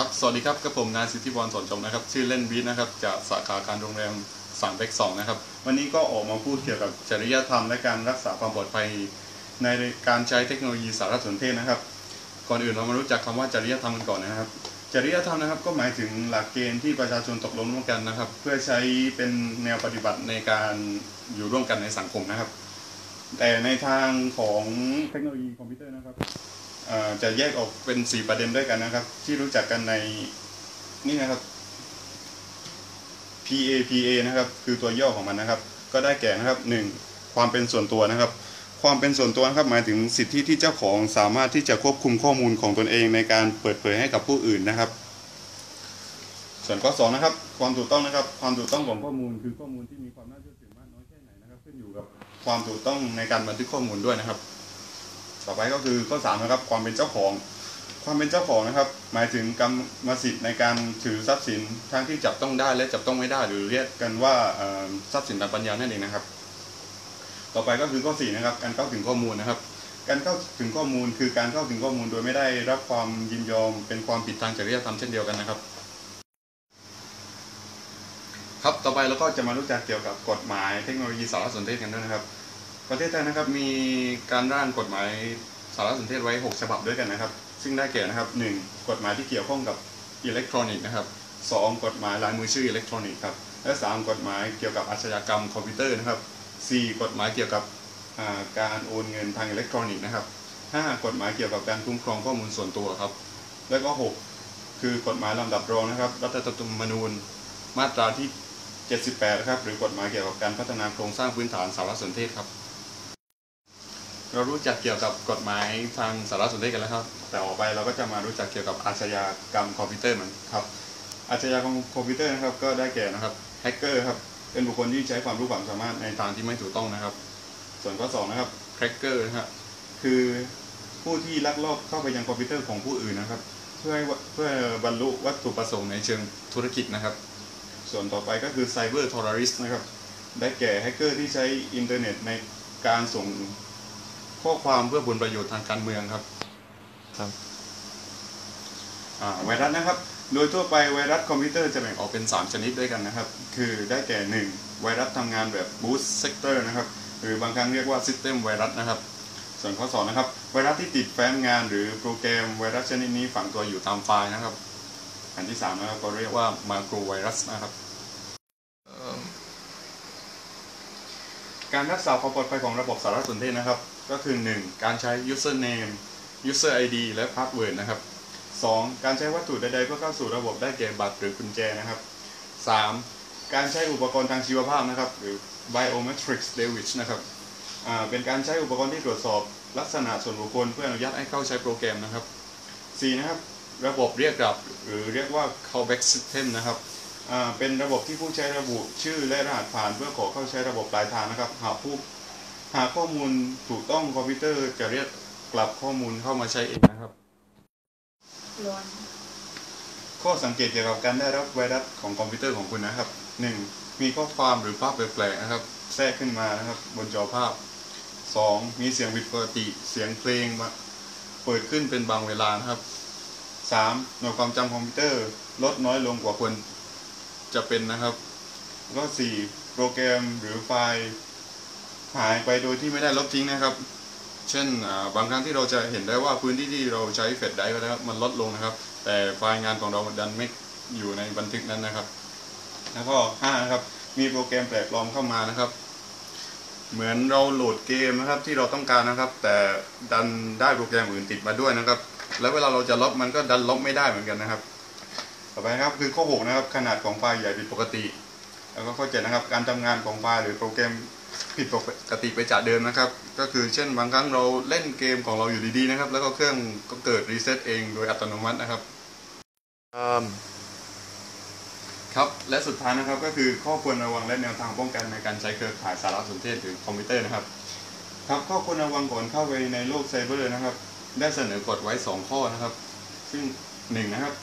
ครับ สวัสดีครับกับผมนายสิทธิพรสอนจมนะครับ ชื่อเล่นบีทนะครับ จากสาขาการโรงแรมสามเบกสองนะครับ วันนี้ก็ออกมาพูดเกี่ยวกับจริยธรรมและการรักษาความปลอดภัย ในการใช้เทคโนโลยีสารสนเทศนะครับ ก่อนอื่นเรามารู้จักคำว่าจริยธรรมกันก่อนนะครับ จริยธรรมนะครับ ก็หมายถึงหลักเกณฑ์ที่ประชาชนตกลงร่วมกันนะครับ เพื่อใช้เป็นแนวปฏิบัติในการอยู่ร่วมกันในสังคมนะครับ แต่ในทางของเทคโนโลยีคอมพิวเตอร์นะครับ จะแยกออกเป็น4ประเด็นด้วยกันนะครับ ที่รู้จักกันในนี่นะครับ PAPA นะครับ คือตัวย่อของมันนะครับ ก็ได้แก่นะครับ 1. ความเป็นส่วนตัวนะครับ ความเป็นส่วนตัวนะครับหมายถึงสิทธิที่เจ้าของสามารถที่จะควบคุมข้อมูลของตนเองในการเปิดเผยให้กับผู้อื่นนะครับ ส่วนข้อ2นะครับ ความถูกต้องนะครับ ความถูกต้องของข้อมูลคือข้อมูลที่มีความน่าเชื่อถือมากน้อยแค่ไหนนะครับ ขึ้นอยู่กับความถูกต้องในการบันทึกข้อมูลด้วยนะครับ ต่อไปก็คือข้อ3นะครับความเป็นเจ้าของ ความเป็นเจ้าของนะครับ หมายถึงกรรมสิทธิ์ในการถือทรัพย์สินทั้งที่จับต้องได้และจับต้องไม่ได้ หรือเรียกกันว่าทรัพย์สินทางปัญญานั่นเองนะครับ ต่อไปก็คือข้อ4นะครับการเข้าถึงข้อมูลนะครับ การเข้าถึงข้อมูลคือการเข้าถึงข้อมูลโดยไม่ได้รับความยินยอมเป็นความผิดทางจริยธรรมเช่นเดียวกันนะครับครับ ต่อไปเราก็จะมารู้จักเกี่ยวกับกฎหมายเทคโนโลยีสารสนเทศกันด้วยนะครับ ประเทศไทยนะครับมีการร่างกฎหมายสารสนเทศไว้ 6 ฉบับด้วยกันนะครับ ซึ่งได้แก่นะครับ 1. กฎหมายที่เกี่ยวข้องกับอิเล็กทรอนิกส์นะครับ 2. กฎหมายลายมือชื่ออิเล็กทรอนิกส์ครับ และ 3. กฎหมายเกี่ยวกับอาชญากรรมคอมพิวเตอร์นะครับ 4. กฎหมายเกี่ยวกับการโอนเงินทางอิเล็กทรอนิกส์นะครับ 5. กฎหมายเกี่ยวกับการคุ้มครองข้อมูลส่วนตัวครับ แล้วก็ 6 คือกฎหมายลำดับรองนะครับ รัฐธรรมนูญมาตราที่ 78 นะครับ หรือกฎหมายเกี่ยวกับการพัฒนาโครงสร้างพื้นฐานสารสนเทศครับ เรารู้จักเกี่ยวกับกฎหมายทางสารสนเทศกันแล้วครับ แต่ออกไปเราก็จะมารู้จักเกี่ยวกับอาชญากรรมคอมพิวเตอร์เหมือนครับ อาชญากรรมคอมพิวเตอร์นะครับ ก็ได้แก่นะครับแฮกเกอร์ครับเป็นบุคคลที่ใช้ความรู้ความสามารถในทางที่ไม่ถูกต้องนะครับ ส่วนข้อสองนะครับแครกเกอร์นะครับคือผู้ที่ลักลอบเข้าไปยังคอมพิวเตอร์ของผู้อื่นนะครับ เพื่อให้เพื่อบรรลุวัตถุประสงค์ในเชิงธุรกิจนะครับ ส่วนต่อไปก็คือไซเบอร์ทอร์ริสนะครับ ได้แก่แฮกเกอร์ที่ใช้อินเทอร์เน็ตในการส่ง ข้อความเพื่อผลประโยชน์ทางการเมืองครับครับอ่าไวรัสนะครับ โดยทั่วไปไวรัสคอมพิวเตอร์จะแบ่งออกเป็น 3 ชนิดด้วยกันนะครับ คือได้แก่ 1 ไวรัสทำงานแบบ boost sector นะครับ หรือบางครั้งเรียกว่า system ไวรัสนะครับ ส่วนข้อ2นะครับ ไวรัสที่ติดแฟ้มงานหรือโปรแกรมไวรัสชนิดนี้ฝังตัวอยู่ตามไฟล์นะครับ อันที่3นะครับก็เรียกว่ามาโครไวรัสนะครับ เอ่อ การรักษาความปลอดภัยของระบบสารสนเทศนะครับ ก็คือ 1. การใช้ username user ID และ password นะครับ 2. การใช้วัตถุใดๆเพื่อเข้าสู่ระบบได้แก่บัตรหรือกุญแจนะครับ 3. การใช้อุปกรณ์ทางชีวภาพนะครับ หรือ biometrics device นะครับเป็นการใช้อุปกรณ์ที่ตรวจสอบลักษณะส่วนบุคคลเพื่ออนุญาตให้เข้าใช้โปรแกรมนะครับ 4. นะครับ ระบบเรียกกลับหรือเรียกว่า callback system นะครับ เป็นระบบที่ผู้ใช้ระบุชื่อและรหัสผ่านเพื่อขอเข้าใช้ระบบปลายทางนะครับ หากผู้หากข้อมูลถูกต้องคอมพิวเตอร์จะเรียกกลับข้อมูลเข้ามาใช้เองนะครับ ข้อสังเกตเกี่ยวกับการได้รับไวรัสของคอมพิวเตอร์ของคุณนะครับ 1. มีข้อความหรือภาพแปลกๆนะครับ แทรกขึ้นมานะครับ บนจอภาพ 2. มีเสียงผิดปกติ เสียงเพลงมาเปิดขึ้นเป็นบางเวลานะครับ 3. หน่วยความจำคอมพิวเตอร์ลดน้อยลงกว่าควร จะเป็นนะครับแล้วก็ 4. โปรแกรมหรือไฟล์หายไปโดยที่ไม่ได้ลบทิ้งนะครับ เช่นบางครั้งที่เราจะเห็นได้ว่าพื้นที่ที่เราใช้เฟดไดร์ก็นะครับมันลดลงนะครับ แต่ไฟล์งานของเราดันไม่อยู่ในบันทึกนั้นนะครับ แล้วก็5นะครับมีโปรแกรมแปลกปลอมเข้ามานะครับ เหมือนเราโหลดเกมนะครับที่เราต้องการนะครับ แต่ดันได้โปรแกรมอื่นติดมาด้วยนะครับ แล้วเวลาเราจะลบมันก็ดันลบไม่ได้เหมือนกันนะครับ ต่อไปนะครับคือข้อ6นะครับขนาดของไฟล์ใหญ่ผิดปกติ แล้วก็ข้อ7นะครับการทำงานของไฟล์หรือโปรแกรมผิดปกติไปจากเดิมนะครับ ก็คือเช่นบางครั้งเราเล่นเกมของเราอยู่ดีๆนะครับ แล้วก็เครื่องก็เกิดรีเซ็ตเองโดยอัตโนมัตินะครับอืมครับและสุดท้ายนะครับก็คือข้อควรระวังและแนวทางป้องกันในการใช้เครือข่ายสารสนเทศหรือคอมพิวเตอร์นะครับครับข้อควรระวังก่อนเข้าไปในโลกไซเบอร์นะครับ ได้เสนอกฎไว้ 2 ข้อนะครับ ซึ่งหนึ่งนะครับ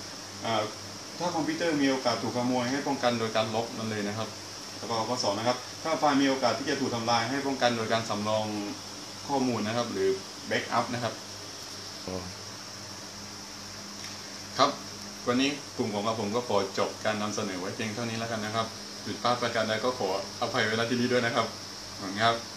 อ่า ถ้าคอมพิวเตอร์มีโอกาสถูกขโมยให้ป้องกันโดยการลบมันเลยนะครับ แล้วก็ข้อสองนะครับ ถ้าไฟล์มีโอกาสที่จะถูกทำลายให้ป้องกันโดยการสำรองข้อมูลนะครับ หรือแบ็กอัพนะครับครับ วันนี้กลุ่มของเราผมก็ขอจบการนำเสนอไว้เพียงเท่านี้แล้วกันนะครับผิดพลาดประการใดก็ขออภัยไว้ณที่นี้ด้วยนะครับขอบคุณครับ